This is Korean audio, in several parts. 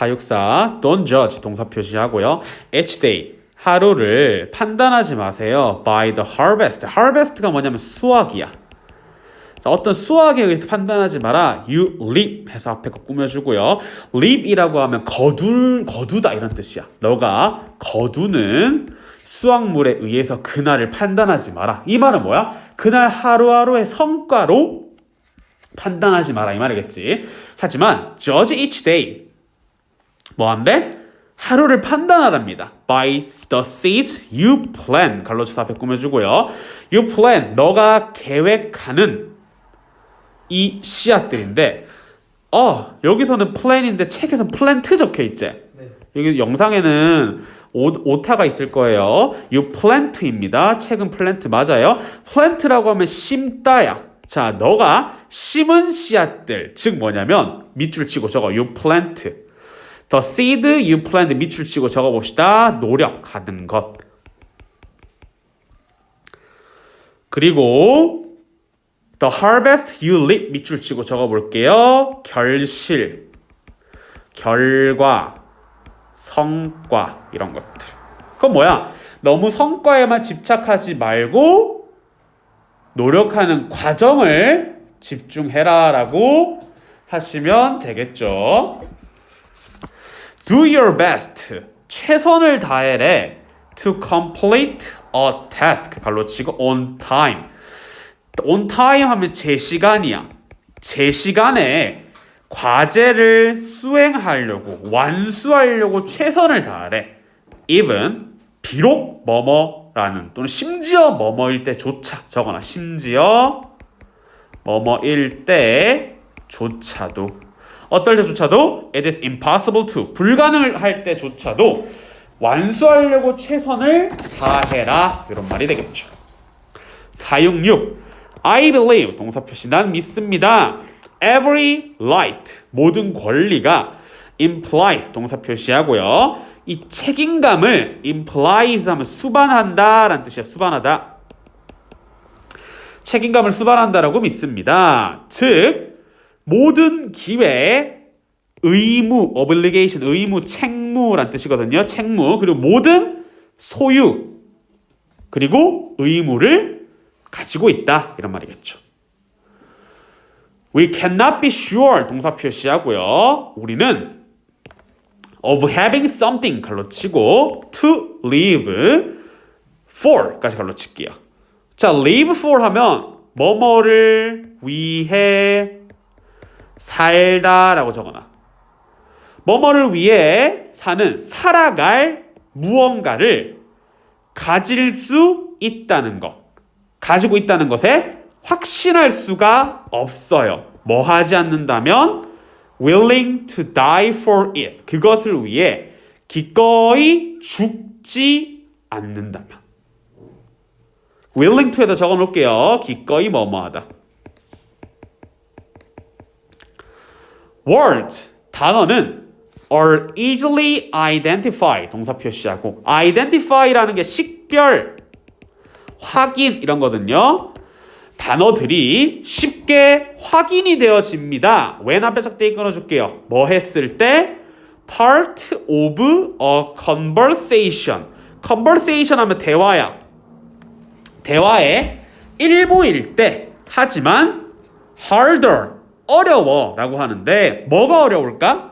464 don't judge 동사 표시하고요. each day 하루를 판단하지 마세요. by the harvest. harvest가 뭐냐면 수확이야. 자, 어떤 수학에 의해서 판단하지 마라. You leap 해서 앞에 거 꾸며주고요. leap이라고 하면 거둘, 거두다 이런 뜻이야. 너가 거두는 수확물에 의해서 그날을 판단하지 마라. 이 말은 뭐야? 그날 하루하루의 성과로 판단하지 마라 이 말이겠지. 하지만 judge each day 뭐 한대? 하루를 판단하랍니다. By the seeds you plan. 갈로치사 앞에 꾸며주고요. You plan. 너가 계획하는 이 씨앗들인데 어 여기서는 플랜인데 책에서는 플랜트 적혀 있지 네. 여기 영상에는 오, 오타가 있을 거예요 이 플랜트입니다 책은 플랜트 맞아요 플랜트라고 하면 심다야 자 너가 심은 씨앗들 즉 뭐냐면 밑줄 치고 적어 요 플랜트 the seed you plant 밑줄 치고 적어 봅시다 노력하는 것 그리고 The harvest you reap 밑줄 치고 적어 볼게요. 결실, 결과, 성과 이런 것들. 그건 뭐야? 너무 성과에만 집착하지 말고 노력하는 과정을 집중해라라고 하시면 되겠죠. Do your best. 최선을 다해래. To complete a task. 갈로 치고 on time. on time 하면 제 시간이야. 제 시간에 과제를 수행하려고 완수하려고 최선을 다하래. even 비록 뭐뭐라는 또는 심지어 뭐뭐일 때조차 적어놔. 심지어 뭐뭐일 때조차도 어떨 때조차도 it is impossible to 불가능할 때조차도 완수하려고 최선을 다해라 이런 말이 되겠죠. 466 I believe 동사 표시 난 믿습니다. Every right 모든 권리가 implies 동사 표시하고요. 이 책임감을 implies 하면 수반한다라는 뜻이야. 수반하다. 책임감을 수반한다라고 믿습니다. 즉 모든 기회 의무 obligation 의무 책무란 뜻이거든요. 책무 그리고 모든 소유 그리고 의무를 가지고 있다 이런 말이겠죠. We cannot be sure 동사 표시하고요. 우리는 of having something 갈로 치고 to live for까지 갈로 칠게요. 자, live for 하면 뭐뭐를 위해 살다 라고 적어놔. 뭐뭐를 위해 사는 살아갈 무언가를 가질 수 있다는 것. 가지고 있다는 것에 확신할 수가 없어요. 뭐 하지 않는다면 willing to die for it. 그것을 위해 기꺼이 죽지 않는다면. willing to에다 적어 놓을게요. 기꺼이 뭐뭐하다. Words 단어는 are easily identify 동사 표시하고 identify라는 게 식별 확인 이런 거든요. 단어들이 쉽게 확인이 되어집니다. when 앞에 적대기 끊어줄게요. 뭐 했을 때 part of a conversation. conversation 하면 대화야. 대화의 일부일 때 하지만 harder 어려워 라고 하는데 뭐가 어려울까?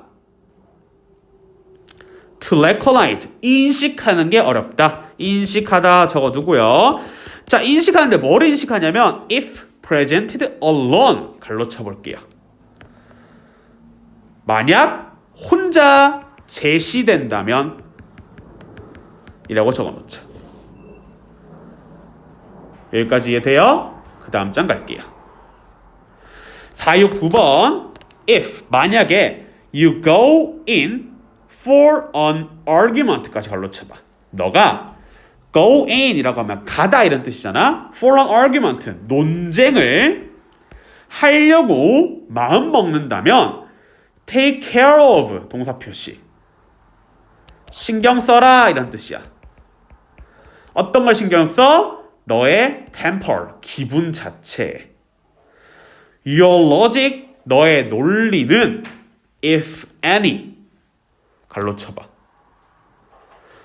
to recognize 인식하는 게 어렵다. 인식하다 적어두고요. 자 인식하는데 뭘 인식하냐면 if presented alone 갈로 쳐볼게요. 만약 혼자 제시된다면 이라고 적어놓자. 여기까지 이해돼요? 그 다음 장 갈게요. 469번 if 만약에 you go in for an argument까지 갈로 쳐봐. 너가 go in이라고 하면 가다 이런 뜻이잖아. for an argument 논쟁을 하려고 마음 먹는다면 take care of 동사 표시 신경 써라 이런 뜻이야. 어떤 걸 신경 써? 너의 temper 기분 자체. Your logic 너의 논리는 if any 갈로 쳐봐.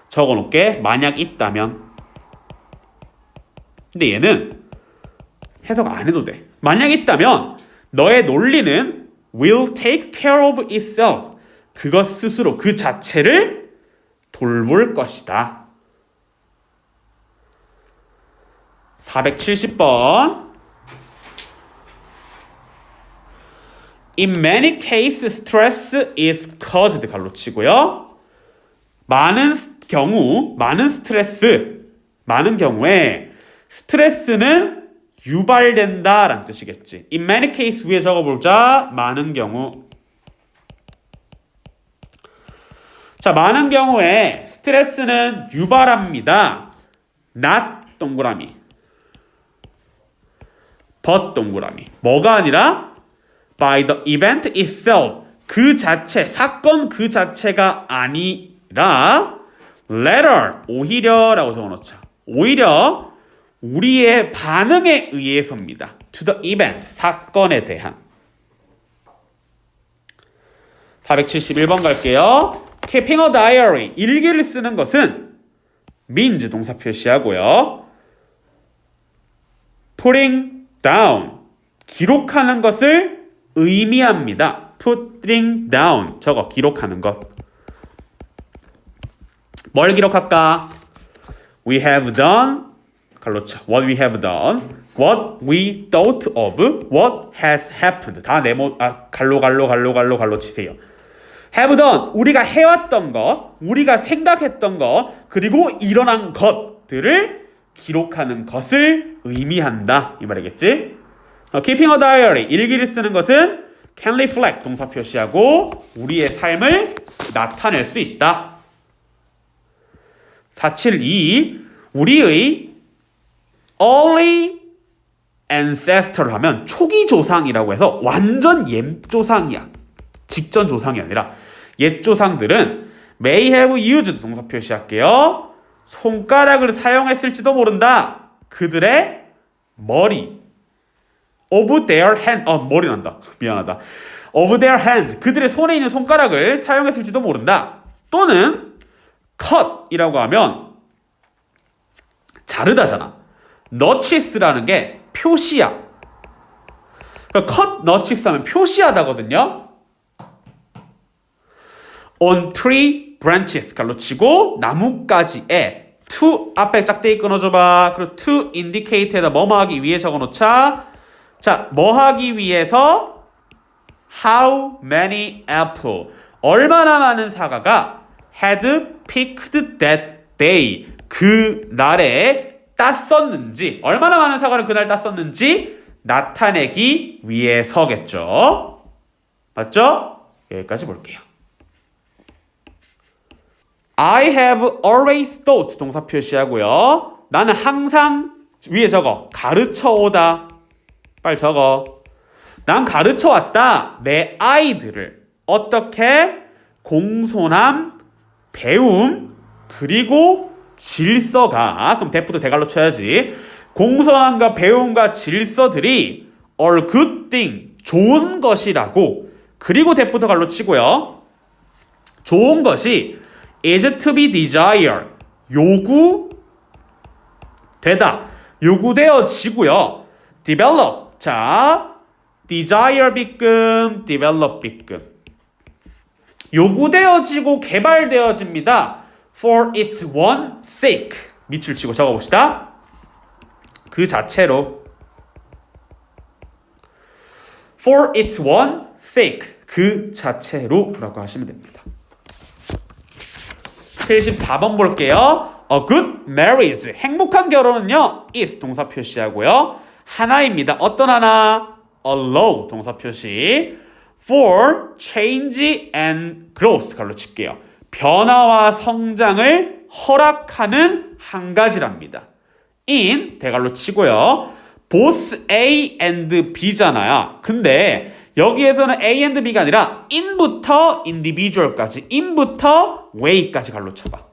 적어 놓게 만약 있다면. 근데 얘는 해석 안 해도 돼. 만약 있다면 너의 논리는 will take care of itself. 그것 스스로 그 자체를 돌볼 것이다. 470번. In many cases, stress is caused 갈로 치고요. 많은 스- 경우, 많은 스트레스, 많은 경우에 스트레스는 유발된다 라는 뜻이겠지. In many cases 위에 적어보자. 많은 경우. 자, 많은 경우에 스트레스는 유발합니다. not 동그라미. but 동그라미. 뭐가 아니라 by the event itself. 그 자체, 사건 그 자체가 아니라 later, 오히려라고 적어놓자. 오히려 우리의 반응에 의해서입니다. to the event, 사건에 대한. 471번 갈게요. keeping a diary, 일기를 쓰는 것은 means 동사 표시하고요. putting down, 기록하는 것을 의미합니다. putting down, 저거 기록하는 것. 뭘 기록할까? We have done, 갈로쳐. What we have done, what we thought of, what has happened. 다 네모, 아, 갈로, 갈로, 갈로, 갈로, 갈로 치세요. have done, 우리가 해왔던 것, 우리가 생각했던 것, 그리고 일어난 것들을 기록하는 것을 의미한다. 이 말이겠지? 어, keeping a diary, 일기를 쓰는 것은 can reflect, 동사 표시하고 우리의 삶을 나타낼 수 있다. 472, 우리의 early ancestor 하면 초기 조상이라고 해서 완전 옛 조상이야. 직전 조상이 아니라 옛 조상들은 may have used 동사 표시할게요. 손가락을 사용했을지도 모른다. 그들의 머리. Of their hand. 어, 머리 난다. 미안하다. of their hands. 그들의 손에 있는 손가락을 사용했을지도 모른다. 또는 cut이라고 하면 자르다잖아. 너치스라는 게 표시야. 컷 너치스 하면 표시하다거든요. on tree branches 갈로 치고 나뭇가지에 to 앞에 짝대기 끊어줘봐. 그리고 to indicate에다 뭐뭐 하기 위해 적어놓자. 자, 뭐 하기 위해서 how many apple 얼마나 많은 사과가 had picked that day 그 날에 땄었는지 얼마나 많은 사과를 그날 땄었는지 나타내기 위해서겠죠. 맞죠? 여기까지 볼게요. I have always thought 동사 표시하고요. 나는 항상 위에 적어 가르쳐 오다. 빨리 적어. 난 가르쳐 왔다. 내 아이들을 어떻게 공손함, 배움, 그리고 질서가 그럼 대프도 대갈로 쳐야지. 공손함과 배움과 질서들이 are good thing 좋은 것이라고 그리고 대프도 갈로 치고요. 좋은 것이 is to be desired 요구 되다 요구되어지고요. develop 자 desire 빗금 develop 빗금 요구되어지고 개발되어집니다. for its one sake 밑줄 치고 적어봅시다. 그 자체로 for its one sake 그 자체로 라고 하시면 됩니다. 74번 볼게요. A good marriage 행복한 결혼은요 is 동사 표시하고요 하나입니다. 어떤 하나? allow 동사 표시 for change and growth 갈로 칠게요. 변화와 성장을 허락하는 한 가지랍니다. in 대갈로 치고요. both A and B잖아요. 근데 여기에서는 A and B가 아니라 in부터 individual까지, in부터 way까지 갈로 쳐봐.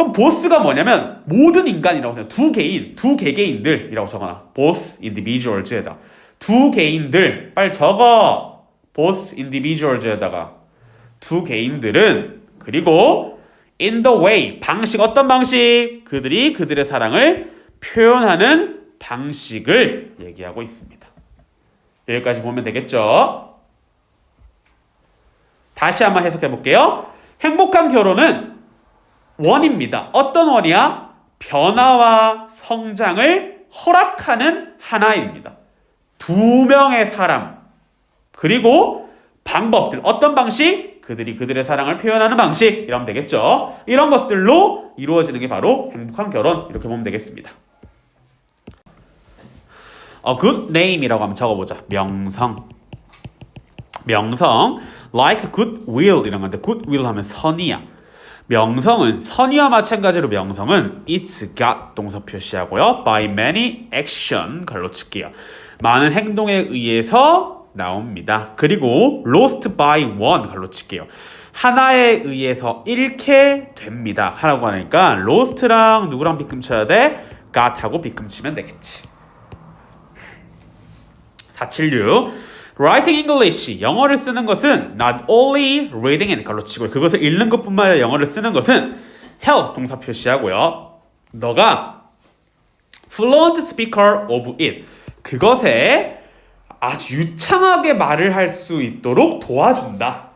그럼 보스가 뭐냐면 모든 인간이라고 생각. 두 개인, 두 개개인들이라고 적어놔. both individuals에다 두 개인들 빨리 적어. both individuals에다가 두 개인들은 그리고 in the way 방식 어떤 방식 그들이 그들의 사랑을 표현하는 방식을 얘기하고 있습니다. 여기까지 보면 되겠죠? 다시 한번 해석해 볼게요. 행복한 결혼은 원입니다. 어떤 원이야? 변화와 성장을 허락하는 하나입니다. 두 명의 사람 그리고 방법들 어떤 방식? 그들이 그들의 사랑을 표현하는 방식 이러면 되겠죠. 이런 것들로 이루어지는 게 바로 행복한 결혼 이렇게 보면 되겠습니다. A good name이라고 한번 적어보자. 명성. 명성, like good will 이런 건데 good will 하면 선이야. 명성은 선의와 마찬가지로 명성은 it's got 동사 표시하고요. by many action 갈로칠게요. 많은 행동에 의해서 나옵니다. 그리고 lost by one 갈로칠게요. 하나에 의해서 잃게 됩니다. 하라고 하니까 lost랑 누구랑 빗금 쳐야 돼? got하고 빗금 치면 되겠지. 476 Writing English 영어를 쓰는 것은 not only reading and 걸로 치고 그것을 읽는 것뿐만 아니라 영어를 쓰는 것은 help 동사 표시하고요. 너가 fluent speaker of it 그것에 아주 유창하게 말을 할 수 있도록 도와준다.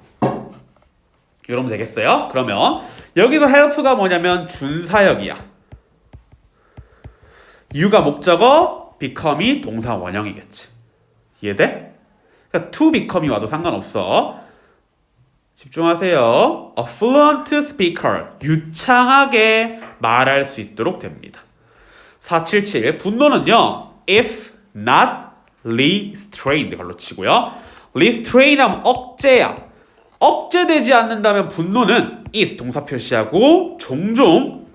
이러면 되겠어요? 그러면 여기서 help가 뭐냐면 준사역이야. you가 목적어, become이 동사 원형이겠지. 이해돼? 그러니까 to become이 와도 상관없어. 집중하세요. A fluent speaker. 유창하게 말할 수 있도록 됩니다. 477. 분노는요. if not restrained 걸로 치고요. restrain 하면 억제야. 억제되지 않는다면 분노는 is 동사 표시하고 종종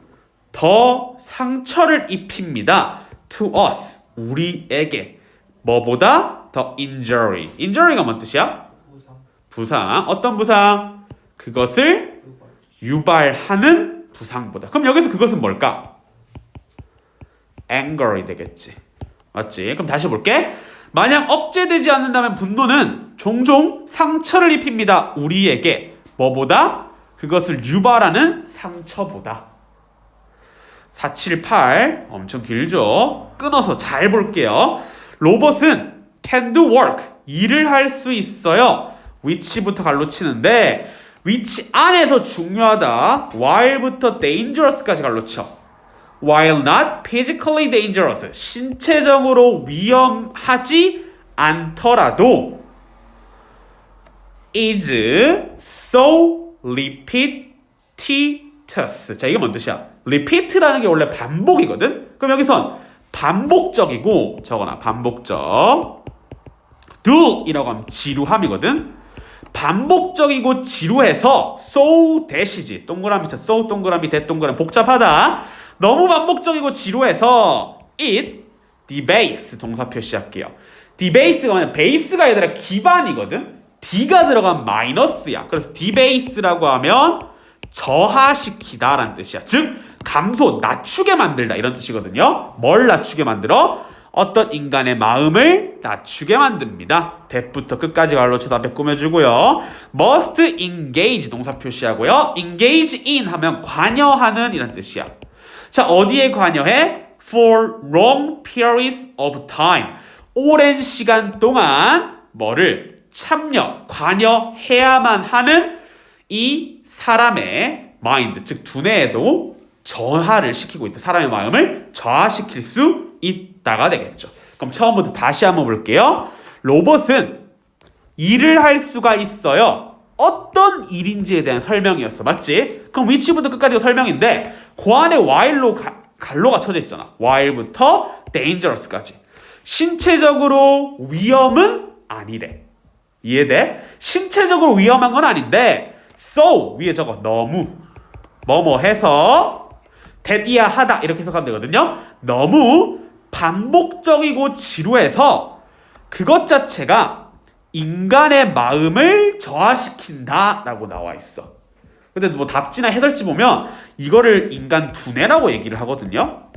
더 상처를 입힙니다. to us. 우리에게. 뭐보다 더 injury. injury가 뭔 뜻이야? 부상 부상. 어떤 부상? 그것을 유발하는 부상보다. 그럼 여기서 그것은 뭘까? anger이 되겠지. 맞지? 그럼 다시 볼게. 만약 억제되지 않는다면 분노는 종종 상처를 입힙니다. 우리에게. 뭐보다? 그것을 유발하는 상처보다. 478 엄청 길죠? 끊어서 잘 볼게요. 로봇은 can do work 일을 할 수 있어요. 위치부터 갈로 치는데 위치 안에서 중요하다. while부터 dangerous까지 갈로 쳐. while not physically dangerous 신체적으로 위험하지 않더라도 is so repetitious 자 이게 뭔 뜻이야? repeat라는 게 원래 반복이거든. 그럼 여기선 반복적이고 저거나 반복적 do이라고 하면 지루함이거든. 반복적이고 지루해서 so 대시지 동그라미 쳐 so 동그라미 대 동그라미 복잡하다. 너무 반복적이고 지루해서 it debase 동사 표시할게요. debase가 뭐냐 베이스가 얘들아 기반이거든. d가 들어간 마이너스야. 그래서 debase라고 하면 저하시키다라는 뜻이야. 즉 감소, 낮추게 만들다 이런 뜻이거든요. 뭘 낮추게 만들어? 어떤 인간의 마음을 낮추게 만듭니다. 대부터 끝까지 갈로 앞에 꾸며주고요. must engage 동사 표시하고요. engage in 하면 관여하는 이란 뜻이야. 자, 어디에 관여해? for long periods of time. 오랜 시간 동안 뭐를 참여, 관여해야만 하는 이 사람의 마인드, 즉 두뇌에도 저하를 시키고 있다. 사람의 마음을 저하시킬 수 있다가 되겠죠. 그럼 처음부터 다시 한번 볼게요. 로봇은 일을 할 수가 있어요. 어떤 일인지에 대한 설명이었어. 맞지? 그럼 위치부터 끝까지가 설명인데 그 안에 while로 가, 갈로가 쳐져 있잖아. while부터 dangerous까지. 신체적으로 위험은 아니래. 이해돼? 신체적으로 위험한 건 아닌데 so 위에 저거 너무 뭐뭐 해서 대디야 하다 이렇게 해석하면 되거든요. 너무 반복적이고 지루해서 그것 자체가 인간의 마음을 저하시킨다라고 나와 있어. 근데 뭐 답지나 해설지 보면 이거를 인간 두뇌라고 얘기를 하거든요.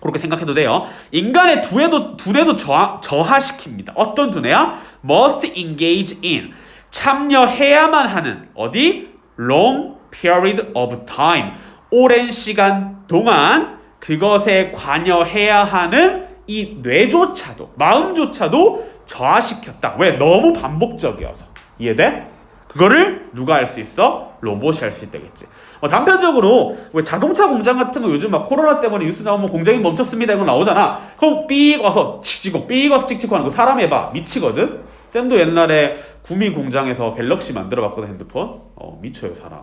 그렇게 생각해도 돼요. 인간의 두뇌도 두뇌도 저하, 저하시킵니다. 어떤 두뇌야? must engage in 참여해야만 하는 어디 long period of time 오랜 시간 동안 그것에 관여해야 하는 이 뇌조차도 마음조차도 저하시켰다. 왜? 너무 반복적이어서 이해돼? 그거를 누가 할 수 있어? 로봇이 할 수 있다겠지. 어, 단편적으로 왜 자동차 공장 같은 거 요즘 막 코로나 때문에 뉴스 나오면 공장이 멈췄습니다 이거 나오잖아. 그럼 삑 와서 칙칙고 삑 와서 칙칙고 하는 거 사람 해봐 미치거든. 쌤도 옛날에 구미 공장에서 갤럭시 만들어봤거든 핸드폰. 어 미쳐요 사람.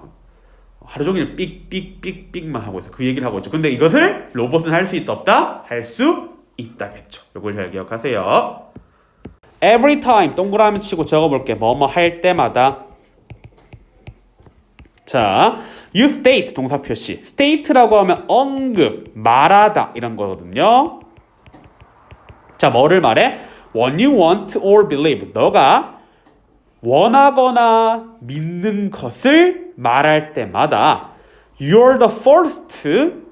하루 종일 삑삑삑삑만 하고 있어. 그 얘기를 하고 있죠. 근데 이것을 로봇은 할 수 있다 없다? 할 수 있다겠죠. 이걸 잘 기억하세요. Every time 동그라미 치고 적어볼게. 뭐뭐 할 때마다. 자, you state 동사 표시. state라고 하면 언급, 말하다 이런 거거든요. 자, 뭐를 말해? When you want or believe. 너가 원하거나 믿는 것을 말할 때마다 you're the first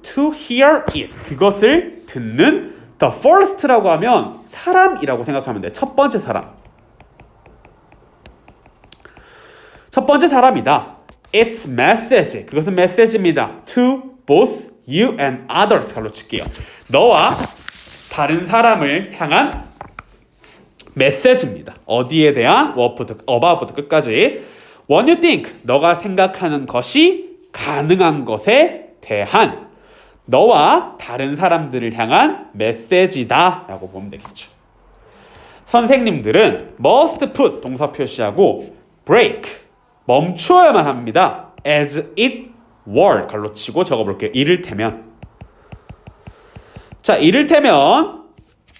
to hear it. 그것을 듣는 the first라고 하면 사람이라고 생각하면 돼. 첫 번째 사람. 첫 번째 사람이다. It's message. 그것은 메시지입니다. To both you and others. 갈로 칠게요. 너와 다른 사람을 향한 메시지입니다. 어디에 대한 what부터 about부터 끝까지 when you think 너가 생각하는 것이 가능한 것에 대한 너와 다른 사람들을 향한 메시지다라고 보면 되겠죠. 선생님들은 must put 동사 표시하고 break 멈추어야만 합니다. as it were 갈로 치고 적어볼게요. 이를테면 자 이를테면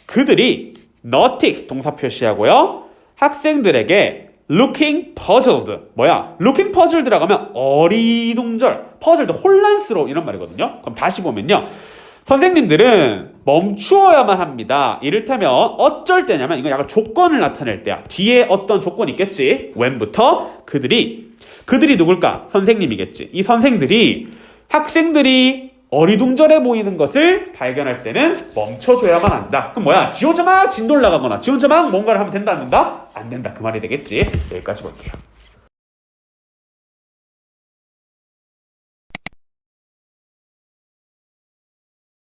그들이 notice 동사 표시하고요. 학생들에게 looking puzzled 뭐야? looking puzzled라고 하면 어리둥절 puzzled 혼란스러워 이런 말이거든요. 그럼 다시 보면요. 선생님들은 멈추어야만 합니다. 이를테면 어쩔 때냐면 이건 약간 조건을 나타낼 때야. 뒤에 어떤 조건이 있겠지. when부터 그들이 그들이 누굴까? 선생님이겠지. 이 선생들이 학생들이 어리둥절해 보이는 것을 발견할 때는 멈춰줘야만 한다. 그럼 뭐야? 지 혼자 막 진돌 나가거나 지 혼자 막 뭔가를 하면 된다 안 된다? 안 된다. 그 말이 되겠지. 여기까지 볼게요.